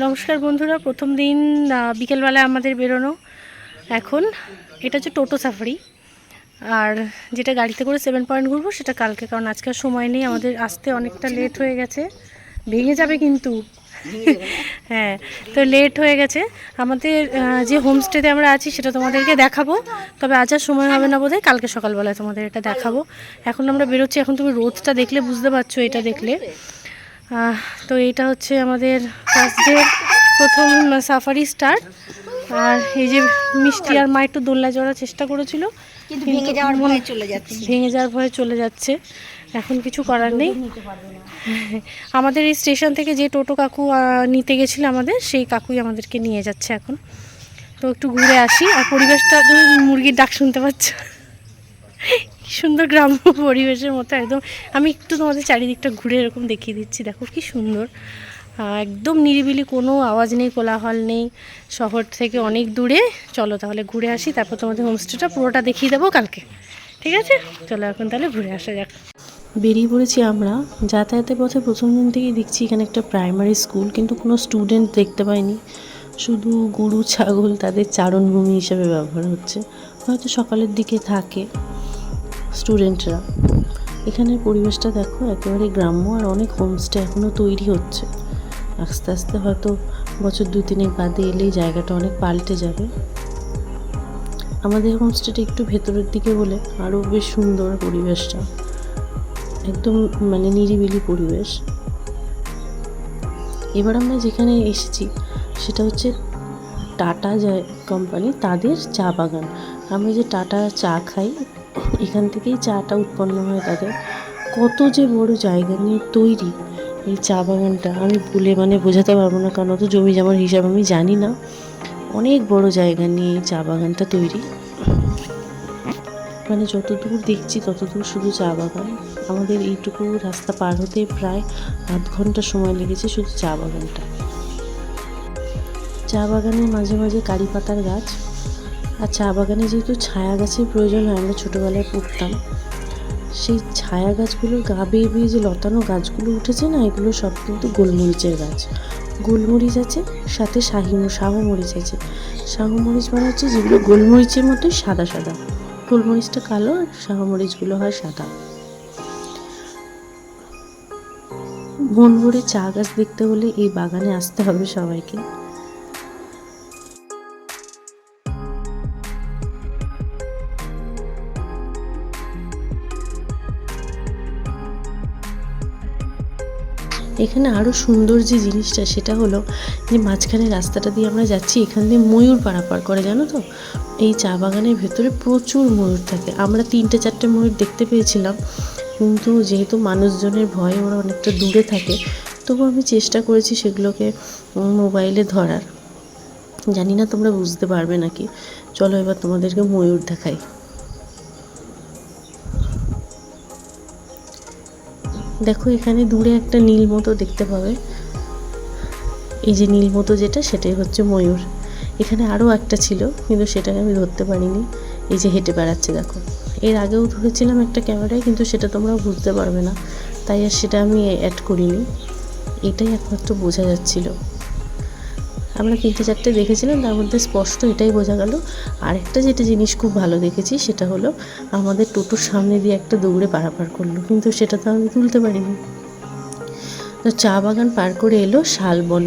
নমস্কার বন্ধুরা, প্রথম দিন বিকেলবেলায় আমাদের বেরোনো। এখন এটা হচ্ছে টোটো সাফারি। আর যেটা গাড়িতে করে সেভেন পয়েন্ট ঘুরবো সেটা কালকে, কারণ আজকে সময় নেই, আমাদের আসতে অনেকটা লেট হয়ে গেছে। ভেঙে যাবে কিন্তু। হ্যাঁ তো লেট হয়ে গেছে। আমাদের যে হোমস্টেতে আমরা আছি সেটা তোমাদেরকে দেখাবো। তবে আজ আর সময় হবে না বোধহয়, কালকে সকালবেলায় তোমাদের এটা দেখাবো। এখন আমরা বেরোচ্ছি, এখন তুমি রোদটা দেখলে বুঝতে পারছ, এটা দেখলে। তো এটা হচ্ছে আমাদের ফার্স্ট ডে প্রথম সাফারি স্টার্ট আর এই যে মিষ্টি আর মা একটু দোলনায় চড়ার চেষ্টা করেছিল ভেঙে যাওয়ার ভয়ে চলে যাচ্ছে। ভেঙে যাওয়ার ভয়ে চলে যাচ্ছে। এখন কিছু করার নেই। আমাদের এই স্টেশন থেকে যে টোটো কাকু নিতে গেছিল আমাদের সেই কাকুই আমাদেরকে নিয়ে যাচ্ছে এখন। তো একটু ঘুরে আসি। আর পরিবেশটা মুরগির ডাক শুনতে পাচ্ছ? সুন্দর গ্রাম্য পরিবেশের মতো একদম। আমি একটু তোমাদের চারিদিকটা ঘুরে এরকম দেখিয়ে দিচ্ছি। দেখো কি সুন্দর। একদম নিরিবিলি, কোনো আওয়াজ নেই, কোলাহল নেই। শহর থেকে অনেক দূরে। চলো তাহলে ঘুরে আসি, তারপর তোমাদের হোমস্টেটা পুরোটা দেখিয়ে দেবো কালকে। ঠিক আছে? চলো এখন তাহলে ঘুরে আসা যাক। বেরিয়ে পড়েছি আমরা। যাতায়াতের পথে প্রথম দিন থেকেই দেখছি এখানে একটা প্রাইমারি স্কুল কিন্তু কোনো স্টুডেন্ট দেখতে পাইনি। শুধু গরু, ছাগল, তাদের চারণভূমি হিসেবে ব্যবহার হচ্ছে। হয়তো সকালের দিকে থাকে। স্টুডেন্টরা। এখানের পরিবেশটা দেখো একেবারে গ্রাম্য আর অনেক হোমস্টে এখনও তৈরি হচ্ছে। আস্তে আস্তে হয়তো বছর দু তিনেক বাদে এলেই জায়গাটা অনেক পাল্টে যাবে। আমাদের হোমস্টেটা একটু ভেতরের দিকে বলে আরও বেশ সুন্দর পরিবেশটা। একদম মানে নিরিবিলি পরিবেশ। এবার আমরা যেখানে এসেছি সেটা হচ্ছে টাটা কোম্পানি তাদের চা বাগান। আমরা যে টাটা চা খাই এখান থেকেই চাটা উৎপন্ন হয় তাদের। কত যে বড় জায়গা নিয়ে তৈরি এই চা বাগানটা, আমি ভুলে মানে বোঝাতে পারব না, কারণ অত জমি জমার হিসাব আমি জানি না। অনেক বড় জায়গা নিয়ে এই চা বাগানটা তৈরি। মানে যত দূর দেখছি তত দূর শুধু চা বাগান। আমাদের এইটুকু রাস্তা পার হতে প্রায় আধ ঘণ্টা সময় লেগেছে শুধু চা বাগানটা। চা বাগানের মাঝে মাঝে কারি পাতার গাছ। আর চা বাগানে যেহেতু ছায়া গাছের প্রয়োজন হয়, আমরা ছোটোবেলায় পড়তাম। সেই ছায়া গাছগুলোর গা বেয়ে বেয়ে যে লতানো গাছগুলো উঠেছে না, এগুলো সব কিন্তু গোলমরিচের গাছ। গোলমরিচ আছে, সাথে শাহি শাহু মরিচ আছে। শাহু মরিচ মানে হচ্ছে যেগুলো গোলমরিচের মতোই সাদা সাদা। গোলমরিচটা কালো আর শাহু মরিচগুলো হয় সাদা। মন ভরে চা গাছ দেখতে হলে এই বাগানে আসতে হবে সবাইকে। এখানে আরও সুন্দর যে জিনিসটা, সেটা হলো যে মাঝখানে রাস্তাটা দিয়ে আমরা যাচ্ছি, এখান দিয়ে ময়ূর পারাপার করে, জানো তো? এই চা বাগানের ভেতরে প্রচুর ময়ূর থাকে। আমরা তিনটে চারটে ময়ূর দেখতে পেয়েছিলাম, কিন্তু যেহেতু মানুষজনের ভয়ে ওরা অনেকটা দূরে থাকে, তবু আমি চেষ্টা করেছি সেগুলোকে মোবাইলে ধরার। জানি না তোমরা বুঝতে পারবে নাকি? চলো এবার তোমাদেরকে ময়ূর দেখাই। দেখো, এখানে দূরে একটা নীল মতো দেখতে পাবে। এই যে নীল মতো যেটা, সেটাই হচ্ছে ময়ূর। এখানে আরও একটা ছিল, কিন্তু সেটাকে আমি ধরতে পারিনি। এই যে হেঁটে বেড়াচ্ছে, দেখো। এর আগেও ধরেছিলাম একটা ক্যামেরায়, কিন্তু সেটা তোমরা বুঝতে পারবে না। তাই আর সেটা আমি অ্যাড করিনি। এটাই একমাত্র বোঝা যাচ্ছিল। আমরা তিনটে চারটে দেখেছিলাম তার মধ্যে স্পষ্ট এটাই বোঝা গেল। আরেকটা যেটা জিনিস খুব ভালো দেখেছি সেটা হলো আমাদের টোটোর সামনে দিয়ে একটা দৌড়ে পারাপার করল কিন্তু সেটা তো আমি তুলতে পারিনি। তো চা বাগান পার করে এলো শালবন।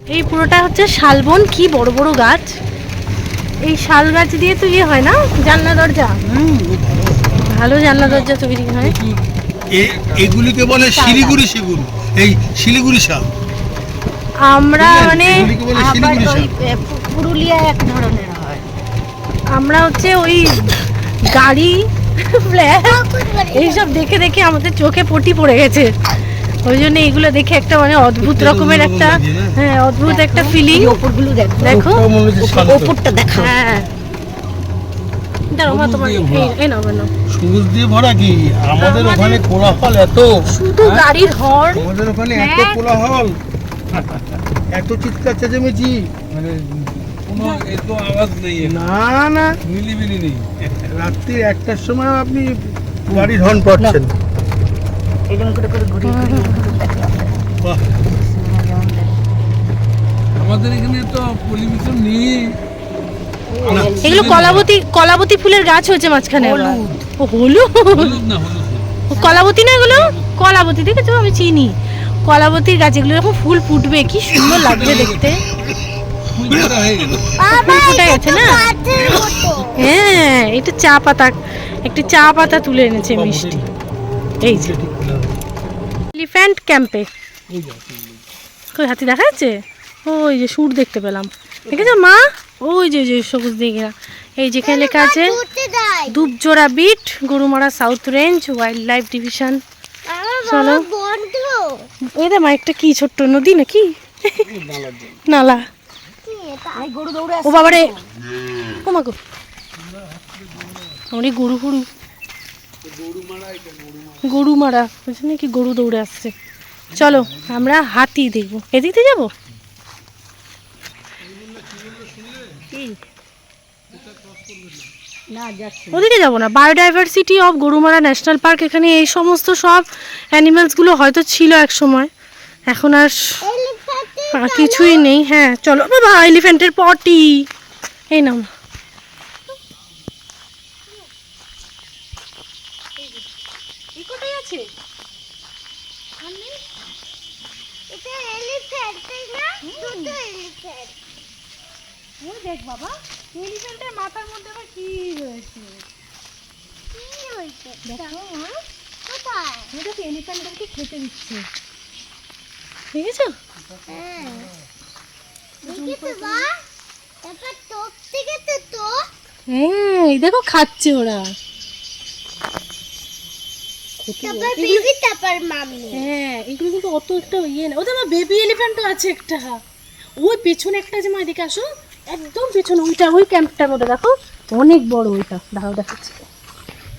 এই পুরোটা হচ্ছে শালবন কি বড় বড় গাছ। এই শাল গাছ দিয়ে তো ইয়ে হয় না? জানলা দরজা? ভালো জানলা দরজা তৈরি হয়। এগুলিকে বলে শিলিগুড়ি সেগুন এই শিলিগুড়ি শাল। আমরা মানে আবার ওই পুরুলিয়া এক ধরনের হয়। আমরা হচ্ছে ওই গাড়ি এইসব দেখে দেখে আমাদের চোখে পটি পড়ে গেছে। ওই জন্য এইগুলো দেখে একটা মানে অদ্ভুত রকমের একটা হ্যাঁ অদ্ভুত একটা ফিলিং ওপরগুলো দেখো। ওপরটা দেখো। হ্যাঁ দাঁড়াও সবুজ দিয়ে ভরা। কি? আমাদের ওখানে কোলাহল এত। শুধু গাড়ির হর্ন। আমাদের ওখানে এত হ্যাঁ। কোলাহল। এত চিৎকার চেঁচেমেচি। মানে কোনো এতো আওয়াজ নেই না না। মিলিমিলি নেই। রাত্রি একটার সময় আপনি গাড়ির হর্ন পাচ্ছেন। এরকম করে করে ঘুরিয়ে ঘুরিয়ে ঘুরিয়ে বাহ সিনেমা যেমন দেখো। আমাদের এখানে তো পলিউশন নেই। এগুলো কলাবতী কলাবতী ফুলের গাছ হয়েছে মাঝখানে। ও হলুদ? কলাবতী না এগুলো? কলাবতী দেখেছ? আমি চিনি। কলাবতীর গাছ এগুলো যখন ফুল ফুটবে কি সুন্দর লাগবে দেখতে। ফুল ফোটা হয়ে গেল ফুটে গেছে না? হ্যাঁ এটা চা পাতা একটি চা পাতা তুলে এনেছে মিষ্টি। এই যে। এলিফ্যান্ট ক্যাম্পে কই হাতি দেখা যাচ্ছে? ওই যে সুর দেখতে পেলাম। দেখেছ মা? ওই যে ওই যে সবুজ দিঘা এই যেখানে লেখা আছে Dubjora beat Gorumara south range wildlife division চলো। ওই দে মা একটা কি ছোট্ট নদী নাকি? নালা। গরু দৌড়ে ও বাবারে। ও মা গো। আমার গরু গরু। গরু মারা বুঝলি নাকি গরু দৌড়ে আসছে। চলো আমরা হাতি দেখব। এদিক যাব না যাচ্ছে ওদিকে যাব না। Biodiversity of Gorumara national park এখানে এই সমস্ত সব অ্যানিমালসগুলো হয়তো ছিল এক সময়। এখন আর কিছুই নেই। হ্যাঁ চলো। বাবা এলিফ্যান্টের পটি এই নাও। না। দেখ বাবা। মাথার মধ্যে আবার কি রয়েছে দেখো মা। এটা তো খেতে দিচ্ছে। দেখেছ? হ্যাঁ। এই দেখো খাচ্ছে ওরা। হ্যাঁ এগুলো কিন্তু অত একটা ইয়ে না। ওদের আমার বেবি এলিফ্যান্টও আছে একটা। ওই পেছনে একটা যে মা এদিকে আসো। একদম পেছনে ওইটা ওই ক্যাম্পটার মধ্যে দেখো অনেক বড় ওইটা। দাও দেখাচ্ছি।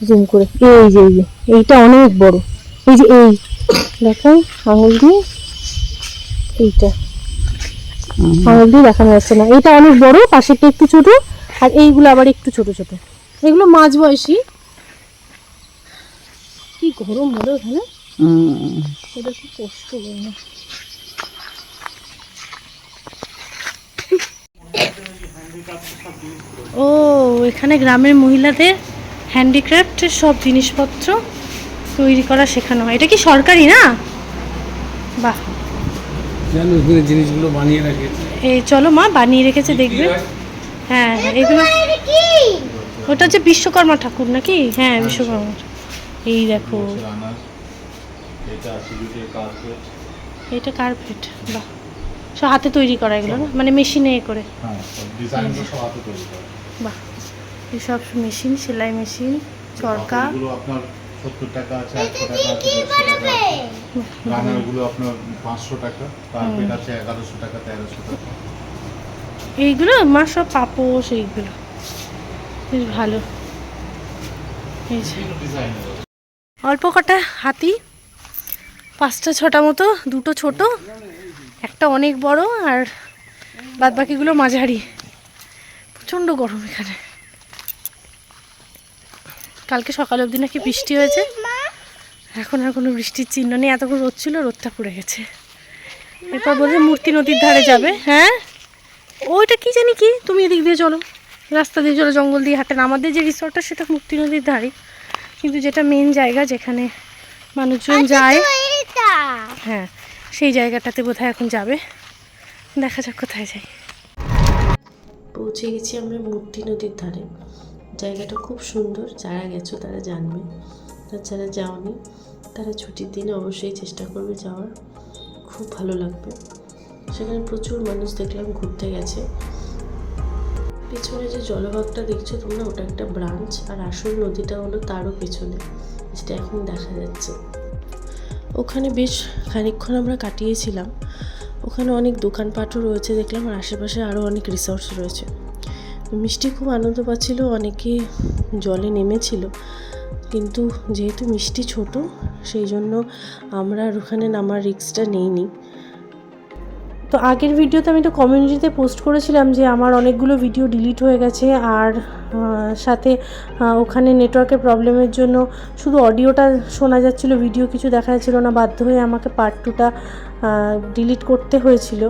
জুম করে। এই যে এই যে এইটা অনেক বড়। এই যে এই দেখো আঙুল দিয়ে এইটা। আঙুল দিয়ে দেখানো যাচ্ছে না। এইটা অনেক বড় পাশেরটা একটু ছোট আর এইগুলো আবার একটু ছোট ছোট। এগুলো মাঝ বয়সী। কি গরম বলো এখানে। এটা খুব কষ্ট গরম ও এখানে গ্রামের মহিলাদের হ্যান্ডিক্রাফটের সব জিনিসপত্র তৈরি করা শেখানো হয়। এটা কি সরকারি না? বাহ। জিনিসগুলো বানিয়ে রাখেছে এই চলো মা বানিয়ে রেখেছে দেখবে। হ্যাঁ। হ্যাঁ, এগুলো ওটা হচ্ছে বিশ্বকর্মা ঠাকুর নাকি? হ্যাঁ বিশ্বকর্মা। এই দেখো। এটা কার্পেট বাহ। সব হাতে তৈরি করা এগুলো না? মানে মেশিনে এ করে। বাহ। এসব মেশিন সেলাই মেশিন চরকা। আপনার সত্তর টাকা আছে একশো টাকা আছে দেড়শো টাকা। রানারগুলো আপনার পাঁচশো টাকা কার্পেট আছে এগারোশো টাকা তেরোশো টাকা। এইগুলো মা সব পাপোশ এইগুলো। বেশ ভালো। অল্প কটা হাতি পাঁচটা ছটা মতো দুটো ছোট। একটা অনেক বড় আর বাদ বাকিগুলো মাঝারি। প্রচণ্ড গরম এখানে। কালকে সকাল অবধি নাকি বৃষ্টি হয়েছে। এখন আর কোনো বৃষ্টির চিহ্ন নেই। এতক্ষণ রোদ ছিল রোদটা পড়ে গেছে। এরপর বলছে মূর্তি নদীর ধারে যাবে। হ্যাঁ? ওইটা কি জানি কি? তুমি এদিক দিয়ে চলো। রাস্তা দিয়ে চলো জঙ্গল দিয়ে হাঁটেন আমাদের যে রিসর্টটা সেটা মুক্তি নদীর ধারে। কিন্তু যেটা মেন জায়গা যেখানে মানুষজন যায়। হ্যাঁ। সেই জায়গাটাতে বোধহয় এখন যাবে। দেখা যাক কোথায় যাই পৌঁছে গেছি আমরা মূর্তি নদীর ধারে। জায়গাটা খুব সুন্দর, যারা গেছো তারা জানবে। আর যারা যাওনি। তারা ছুটির দিনে অবশ্যই চেষ্টা করবে যাওয়ার। খুব ভালো লাগবে। সেখানে প্রচুর মানুষ দেখলাম ঘুরতে গেছে। পেছনে যে জলভাগটা দেখছ তোমরা, ওটা একটা ব্রাঞ্চ। আর আসল নদীটা হলো তারও পেছনে। যেটা এখন দেখা যাচ্ছে। ওখানে বেশ খানিকক্ষণ আমরা কাটিয়েছিলাম। ওখানে অনেক দোকানপাটও রয়েছে দেখলাম, আর আশেপাশে আরও অনেক রিসর্টস রয়েছে। মিষ্টি খুব আনন্দ পাচ্ছিল, অনেকে জলে নেমেছিল। কিন্তু যেহেতু মিষ্টি ছোট, সেই জন্য আমরা আর ওখানে নামার রিস্কটা নেইনি। তো আগের ভিডিওতে আমি তো কমিউনিটিতে পোস্ট করেছিলাম যে আমার অনেকগুলো ভিডিও ডিলিট হয়ে গেছে আর সাথে ওখানে নেটওয়ার্কের প্রবলেমের জন্য শুধু অডিওটা শোনা যাচ্ছিল ভিডিও কিছু দেখা যাচ্ছিল না, বাধ্য হয়ে আমাকে পার্ট টুটা ডিলিট করতে হয়েছিল।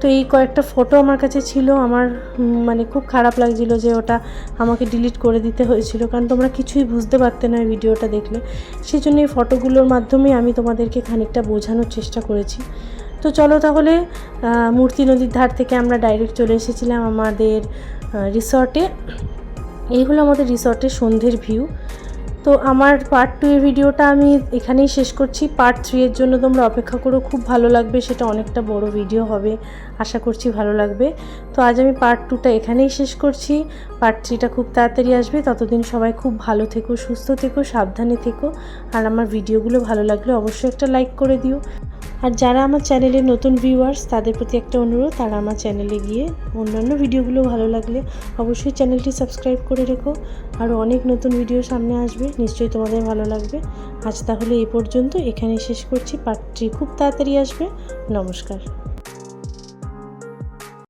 তো এই কয়েকটা ফটো আমার কাছে ছিল, আমার মানে খুব খারাপ লাগছিল যে ওটা আমাকে ডিলিট করে দিতে হয়েছিল, কারণ তোমরা কিছুই বুঝতে পারতে না ভিডিওটা দেখলে। সেই জন্য এই ফটোগুলোর মাধ্যমে আমি তোমাদেরকে খানিকটা বোঝানোর চেষ্টা করেছি। তো চলো তাহলে মূর্তি নদীর ধার থেকে আমরা ডাইরেক্ট চলে এসেছিলাম আমাদের রিসর্টে এই হলো আমাদের রিসর্টের সন্ধ্যের ভিউ তো আমার পার্ট টু এর ভিডিওটা আমি এখানেই শেষ করছি। পার্ট থ্রি এর জন্য তোমরা অপেক্ষা করো, খুব ভালো লাগবে, সেটা অনেকটা বড় ভিডিও হবে, আশা করছি ভালো লাগবে। তো আজ আমি পার্ট টুটা এখানেই শেষ করছি। পার্ট থ্রিটা খুব তাড়াতাড়ি আসবে। ততদিন সবাই খুব ভালো থেকো, সুস্থ থেকো, সাবধানে থেকো। আর আমার ভিডিওগুলো ভালো লাগলে অবশ্যই একটা লাইক করে দিও। আর যারা আমার চ্যানেলে নতুন ভিউয়ার্স তাদের প্রতি একটা অনুরোধ, তারা আমার চ্যানেলে গিয়ে অন্যান্য ভিডিওগুলো ভালো লাগলে অবশ্যই চ্যানেলটি সাবস্ক্রাইব করে রেখো। আরও অনেক নতুন ভিডিও সামনে আসবে, নিশ্চয়ই তোমাদের ভালো লাগবে। আজ তাহলে এ পর্যন্ত এখানে শেষ করছি। পার্ট খুব তাড়াতাড়ি আসবে। নমস্কার।